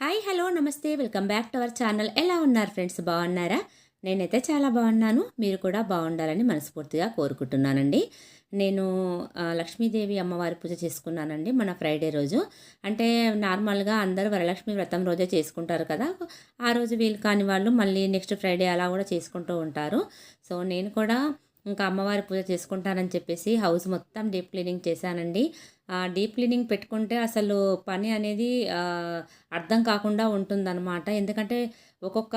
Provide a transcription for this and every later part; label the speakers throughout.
Speaker 1: Hi hello నమస్తే. Welcome back to our channel. ఎలా ఉన్నారు ఫ్రెండ్స్? బాగున్నారా? నేనైతే చాలా బాగున్నాను. మీరు కూడా బాగుండాలని మనస్ఫూర్తిగా కోరుకుంటున్నానండి. నేను లక్ష్మీదేవి అమ్మవారి పూజ చేసుకున్నానండి మన ఫ్రైడే రోజు. అంటే నార్మల్గా అందరూ వరలక్ష్మి వ్రతం రోజే చేసుకుంటారు కదా. ఆ రోజు వీలు కాని వాళ్ళు మళ్ళీ నెక్స్ట్ ఫ్రైడే అలా కూడా చేసుకుంటూ ఉంటారు. సో నేను కూడా ఇంకా అమ్మవారి పూజ చేసుకుంటానని చెప్పేసి హౌస్ మొత్తం డీప్ క్లీనింగ్ చేశానండి. ఆ డీప్ క్లీనింగ్ పెట్టుకుంటే అసలు పని అనేది అర్థం కాకుండా ఉంటుందన్నమాట. ఎందుకంటే ఒక్కొక్క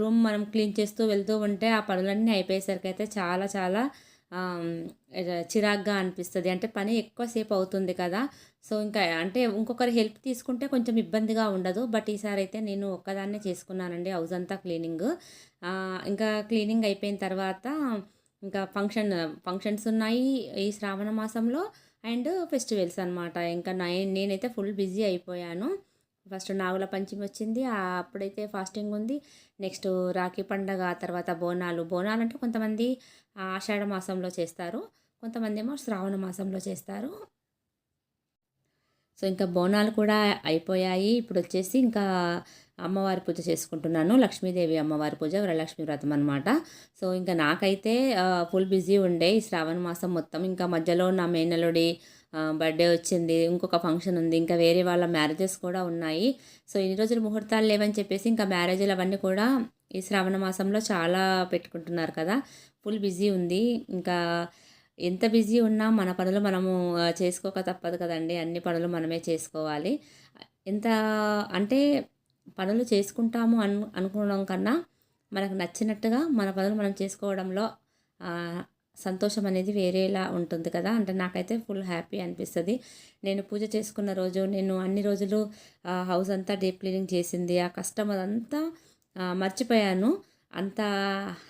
Speaker 1: రూమ్ మనం క్లీన్ చేస్తూ వెళ్తూ ఉంటే ఆ పనులన్నీ అయిపోయేసరికి అయితే చాలా చాలా చిరాగ్గా అనిపిస్తుంది. అంటే పని ఎక్కువసేపు అవుతుంది కదా. సో ఇంకా అంటే ఇంకొకరి హెల్ప్ తీసుకుంటే కొంచెం ఇబ్బందిగా ఉండదు. బట్ ఈసారి అయితే నేను ఒక్కదాన్నే చేసుకున్నానండి హౌస్ అంతా క్లీనింగ్. ఇంకా క్లీనింగ్ అయిపోయిన తర్వాత ఇంకా ఫంక్షన్ ఫంక్షన్స్ ఉన్నాయి ఈ శ్రావణ మాసంలో అండ్ ఫెస్టివల్స్ అనమాట ఇంకా నైన్ నేనైతే ఫుల్ బిజీ అయిపోయాను. ఫస్ట్ నాగుల పంచమి వచ్చింది. అప్పుడైతే ఫాస్టింగ్ ఉంది. నెక్స్ట్ రాఖీ పండగ తర్వాత బోనాలు. బోనాలు అంటే కొంతమంది ఆషాఢ మాసంలో చేస్తారు. కొంతమంది ఏమో శ్రావణ మాసంలో చేస్తారు. సో ఇంకా బోనాలు కూడా అయిపోయాయి. ఇప్పుడు వచ్చేసి ఇంకా అమ్మవారి పూజ చేసుకుంటున్నాను. లక్ష్మీదేవి అమ్మవారి పూజ వరలక్ష్మి వ్రతం అనమాట సో ఇంకా నాకైతే ఫుల్ బిజీ ఉండే ఈ శ్రావణ మాసం మొత్తం. ఇంకా మధ్యలో నా మేనలుడి బర్త్డే వచ్చింది ఇంకొక ఫంక్షన్ ఉంది ఇంకా వేరే వాళ్ళ మ్యారేజెస్ కూడా ఉన్నాయి. సో ఇన్ని రోజులు ముహూర్తాలు లేవని చెప్పేసి ఇంకా మ్యారేజ్లు అవన్నీ కూడా ఈ శ్రావణ మాసంలో చాలా పెట్టుకుంటున్నారు కదా. ఫుల్ బిజీ ఉంది. ఇంకా ఎంత బిజీ ఉన్నా మన పనులు మనము చేసుకోక తప్పదు కదండి. అన్ని పనులు మనమే చేసుకోవాలి. ఎంత అంటే పనులు చేసుకుంటాము అను అనుకోవడం కన్నా మనకు నచ్చినట్టుగా మన పనులు మనం చేసుకోవడంలో సంతోషం అనేది వేరేలా ఉంటుంది కదా. అంటే నాకైతే ఫుల్ హ్యాపీ అనిపిస్తుంది. నేను పూజ చేసుకున్న రోజు నేను అన్ని రోజులు హౌస్ అంతా డీప్ క్లీనింగ్ చేసింది. ఆ కస్టమర్ అంతా మర్చిపోయాను. అంత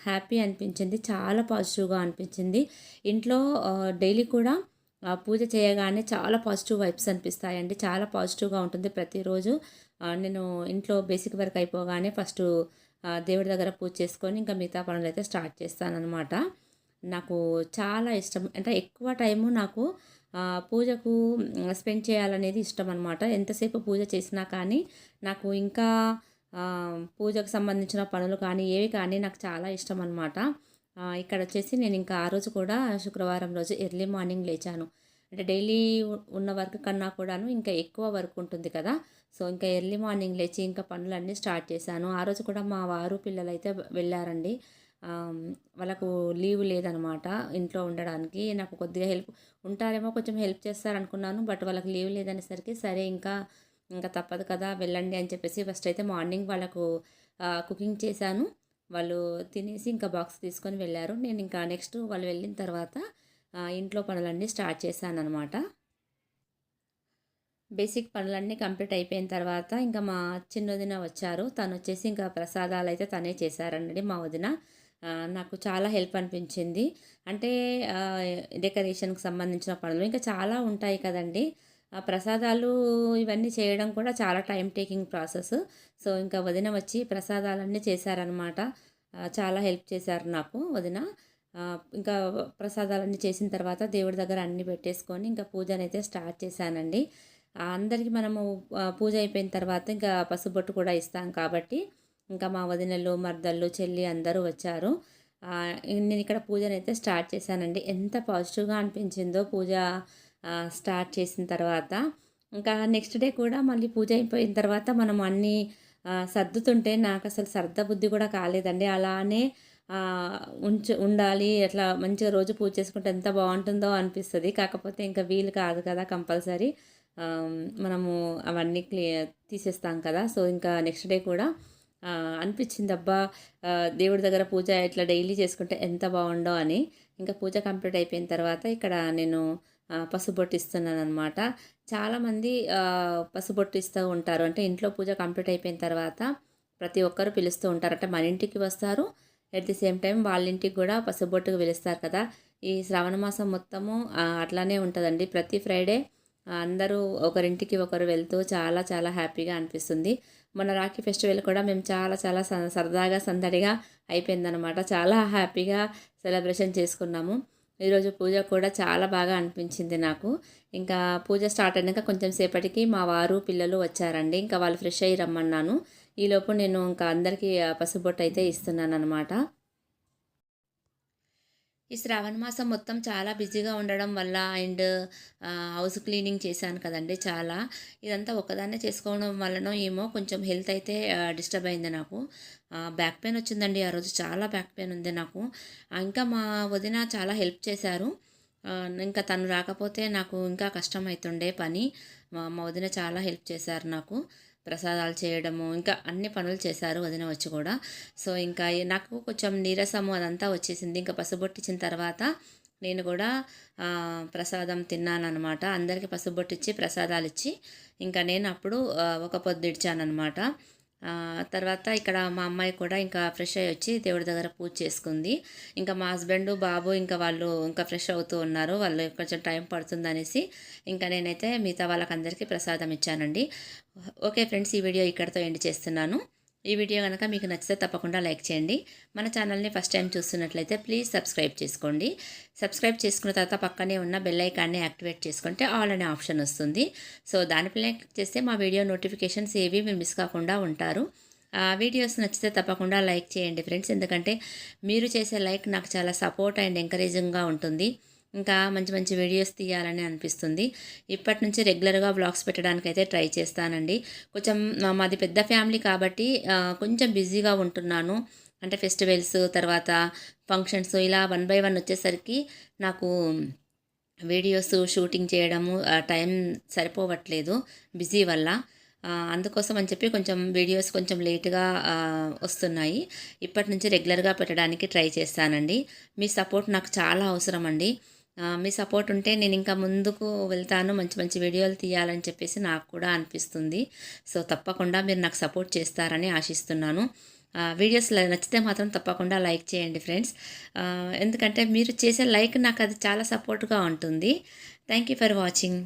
Speaker 1: హ్యాపీ అనిపించింది. చాలా పాజిటివ్గా అనిపించింది. ఇంట్లో డైలీ కూడా పూజ చేయగానే చాలా పాజిటివ్ వైబ్స్ అనిపిస్తాయండి. చాలా పాజిటివ్గా ఉంటుంది ప్రతిరోజు. నేను ఇంట్లో బేసిక్ వర్క్ అయిపోగానే ఫస్ట్ దేవుడి దగ్గర పూజ చేసుకొని ఇంకా మిగతా పనులు అయితే స్టార్ట్ చేస్తానన్నమాట. నాకు చాలా ఇష్టం. అంటే ఎక్కువ టైము నాకు పూజకు స్పెండ్ చేయాలనేది ఇష్టం అనమాట ఎంతసేపు పూజ చేసినా కానీ నాకు ఇంకా పూజకు సంబంధించిన పనులు కానీ ఏవి కానీ నాకు చాలా ఇష్టం అనమాట ఇక్కడ వచ్చేసి నేను ఇంకా ఆ రోజు కూడా శుక్రవారం రోజు ఎర్లీ మార్నింగ్ లేచాను. అంటే డైలీ ఉన్న వర్క్ కన్నా కూడాను ఇంకా ఎక్కువ వర్క్ ఉంటుంది కదా. సో ఇంకా ఎర్లీ మార్నింగ్ లేచి ఇంకా పనులన్నీ స్టార్ట్ చేశాను. ఆ రోజు కూడా మా వారు పిల్లలు అయితే వెళ్ళారండి. వాళ్ళకు లీవ్ లేదనమాట ఇంట్లో ఉండడానికి. నాకు కొద్దిగా హెల్ప్ ఉంటారేమో కొంచెం హెల్ప్ చేస్తారనుకున్నాను బట్ వాళ్ళకి లీవ్ లేదనేసరికి సరే ఇంకా ఇంకా తప్పదు కదా వెళ్ళండి అని చెప్పేసి ఫస్ట్ అయితే మార్నింగ్ వాళ్ళకు కుకింగ్ చేశాను. వాళ్ళు తినేసి ఇంకా బాక్స్ తీసుకొని వెళ్ళారు. నేను ఇంకా నెక్స్ట్ వాళ్ళు వెళ్ళిన తర్వాత ఇంట్లో పనులన్నీ స్టార్ట్ చేశాను అనమాట బేసిక్ పనులన్నీ కంప్లీట్ అయిపోయిన తర్వాత ఇంకా మా చిన్న వదిన వచ్చారు. తను వచ్చేసి ఇంకా ప్రసాదాలు అయితే తనే చేశారండి మా వదిన. నాకు చాలా హెల్ప్ అనిపించింది. అంటే డెకరేషన్కి సంబంధించిన పనులు ఇంకా చాలా ఉంటాయి కదండి. ఆ ప్రసాదాలు ఇవన్నీ చేయడం కూడా చాలా టైం టేకింగ్ ప్రాసెస్. సో ఇంకా వదిన వచ్చి ప్రసాదాలన్నీ చేశారనమాట చాలా హెల్ప్ చేశారు నాకు వదిన. ఇంకా ప్రసాదాలన్నీ చేసిన తర్వాత దేవుడి దగ్గర అన్నీ పెట్టేసుకొని ఇంకా పూజనైతే స్టార్ట్ చేశానండి. అందరికీ మనము పూజ అయిపోయిన తర్వాత ఇంకా పసుబొట్టు కూడా ఇస్తాం కాబట్టి ఇంకా మా వదినలు మర్దళ్ళు చెల్లి అందరూ వచ్చారు. నేను ఇక్కడ పూజనైతే స్టార్ట్ చేశానండి. ఎంత పాజిటివ్గా అనిపించిందో పూజ స్టార్ట్ చేసిన తర్వాత. ఇంకా నెక్స్ట్ డే కూడా మళ్ళీ పూజ అయిపోయిన తర్వాత మనం అన్నీ సర్దుతుంటే నాకు అసలు సర్ద బుద్ధి కూడా కాలేదండి. అలానే ఉంచు ఉండాలి అట్లా మంచిగా రోజు పూజ చేసుకుంటే ఎంత బాగుంటుందో అనిపిస్తుంది. కాకపోతే ఇంకా వీలు కాదు కదా కంపల్సరీ. మనము అవన్నీ క్లియర్ తీసేస్తాం కదా. సో ఇంకా నెక్స్ట్ డే కూడా అనిపించింది అబ్బా దేవుడి దగ్గర పూజ ఇట్లా డైలీ చేసుకుంటే ఎంత బాగుండో అని. ఇంకా పూజ కంప్లీట్ అయిపోయిన తర్వాత ఇక్కడ నేను ఆ, పసుబొట్టు ఇస్తున్నాను అనమాట చాలామంది ఆ, పసుబొట్టు ఇస్తూ ఉంటారు. అంటే ఇంట్లో పూజ కంప్లీట్ అయిపోయిన తర్వాత ప్రతి ఒక్కరు పిలుస్తూ ఉంటారు. అంటే మన ఇంటికి వస్తారు ఎట్ ది సేమ్ టైం వాళ్ళ ఇంటికి కూడా పసుబొట్టుకు పిలుస్తారు కదా. ఈ శ్రావణ మాసం మొత్తము అట్లానే ఉంటుందండి. ప్రతి ఫ్రైడే అందరూ ఒకరింటికి ఒకరు వెళ్తూ చాలా చాలా హ్యాపీగా అనిపిస్తుంది. మన రాఖీ ఫెస్టివల్ కూడా మేము చాలా చాలా స- సరదాగా సందడిగా అయిపోయిందనమాట చాలా హ్యాపీగా సెలబ్రేషన్ చేసుకున్నాము. ఈరోజు పూజ కూడా చాలా బాగా అనిపించింది నాకు. ఇంకా పూజ స్టార్ట్ అయినాక కొంచెం సేపటికి మా వారు పిల్లలు వచ్చారండి. ఇంకా వాళ్ళు ఫ్రెష్ అయ్యి రమ్మన్నాను. ఈలోపు నేను ఇంకా అందరికీ ఆ, పసుబొట్టు అయితే ఇస్తున్నాను అనమాట ఈ శ్రావణ మాసం మొత్తం చాలా బిజీగా ఉండడం వల్ల అండ్ హౌస్ క్లీనింగ్ చేశాను కదండి చాలా. ఇదంతా ఒక్కదాన్నే చేసుకోవడం వలన ఏమో కొంచెం హెల్త్ అయితే డిస్టర్బ్ అయింది నాకు. బ్యాక్ పెయిన్ వచ్చిందండి ఆ రోజు చాలా బ్యాక్ పెయిన్ ఉంది నాకు. ఇంకా మా వదిన చాలా హెల్ప్ చేశారు. ఇంకా తను రాకపోతే నాకు ఇంకా కష్టం అవుతుండే పని. మా మా వదిన చాలా హెల్ప్ చేశారు నాకు. ప్రసాదాలు చేయడము ఇంకా అన్ని పనులు చేశారు వదిన వచ్చి కూడా. సో ఇంకా నాకు కొంచెం నీరసము అదంతా వచ్చేసింది. ఇంకా పసుబొట్టించిన తర్వాత నేను కూడా ప్రసాదం తిన్నానమాట అందరికీ పసుబొట్టిచ్చి ప్రసాదాలు ఇచ్చి ఇంకా నేను అప్పుడు ఒక పొద్దు ఇడిచానమాట తర్వాత ఇక్కడ మా అమ్మాయి కూడా ఇంకా ఫ్రెష్ అయ్యి వచ్చి దేవుడి దగ్గర పూజ చేసుకుంది. ఇంకా మా హస్బెండ్ బాబు ఇంకా వాళ్ళు ఇంకా ఫ్రెష్ అవుతూ ఉన్నారు. వాళ్ళు కొంచెం టైం పడుతుంది అనేసి ఇంకా నేనైతే మిగతా వాళ్ళకందరికీ ప్రసాదం ఇచ్చానండి. ఓకే ఫ్రెండ్స్ ఈ వీడియో ఇక్కడితో ఎండ్ చేస్తున్నాను. ఈ వీడియో కనుక మీకు నచ్చితే తప్పకుండా లైక్ చేయండి. మన ఛానల్ని ఫస్ట్ టైం చూస్తున్నట్లయితే ప్లీజ్ సబ్స్క్రైబ్ చేసుకోండి. సబ్స్క్రైబ్ చేసుకున్న తర్వాత పక్కనే ఉన్న బెల్ ఐకాన్ని యాక్టివేట్ చేసుకుంటే ఆల్ అనే ఆప్షన్ వస్తుంది. సో దానిపైన క్లిక్ చేస్తే మా వీడియో నోటిఫికేషన్స్ ఏవి మీరు మిస్ కాకుండా ఉంటారు. ఆ వీడియోస్ నచ్చితే తప్పకుండా లైక్ చేయండి ఫ్రెండ్స్. ఎందుకంటే మీరు చేసే లైక్ నాకు చాలా సపోర్ట్ అండ్ ఎంకరేజింగ్గా ఉంటుంది. ఇంకా మంచి మంచి వీడియోస్ తీయాలని అనిపిస్తుంది. ఇప్పటి నుంచి రెగ్యులర్గా బ్లాగ్స్ పెట్టడానికి అయితే ట్రై చేస్తానండి. కొంచెం మాది పెద్ద ఫ్యామిలీ కాబట్టి కొంచెం బిజీగా ఉంటున్నాను. అంటే ఫెస్టివల్స్ తర్వాత ఫంక్షన్స్ ఇలా వన్ బై వన్ వచ్చేసరికి నాకు వీడియోస్ షూటింగ్ చేయడము టైం సరిపోవట్లేదు బిజీ వల్ల. అందుకోసం అని చెప్పి కొంచెం వీడియోస్ కొంచెం లేట్గా వస్తున్నాయి. ఇప్పటి నుంచి రెగ్యులర్గా పెట్టడానికి ట్రై చేస్తానండి. మీ సపోర్ట్ నాకు చాలా అవసరం అండి మీ సపోర్ట్ ఉంటే నేను ఇంకా ముందుకు వెళ్తాను మంచి మంచి వీడియోలు తీయాలని చెప్పేసి నాకు కూడా అనిపిస్తుంది. సో తప్పకుండా మీరు నాకు సపోర్ట్ చేస్తారని ఆశిస్తున్నాను. వీడియోస్ నచ్చితే మాత్రం తప్పకుండా లైక్ చేయండి ఫ్రెండ్స్. ఎందుకంటే మీరు చేసే లైక్ నాకు అది చాలా సపోర్ట్గా ఉంటుంది. Thank you for watching.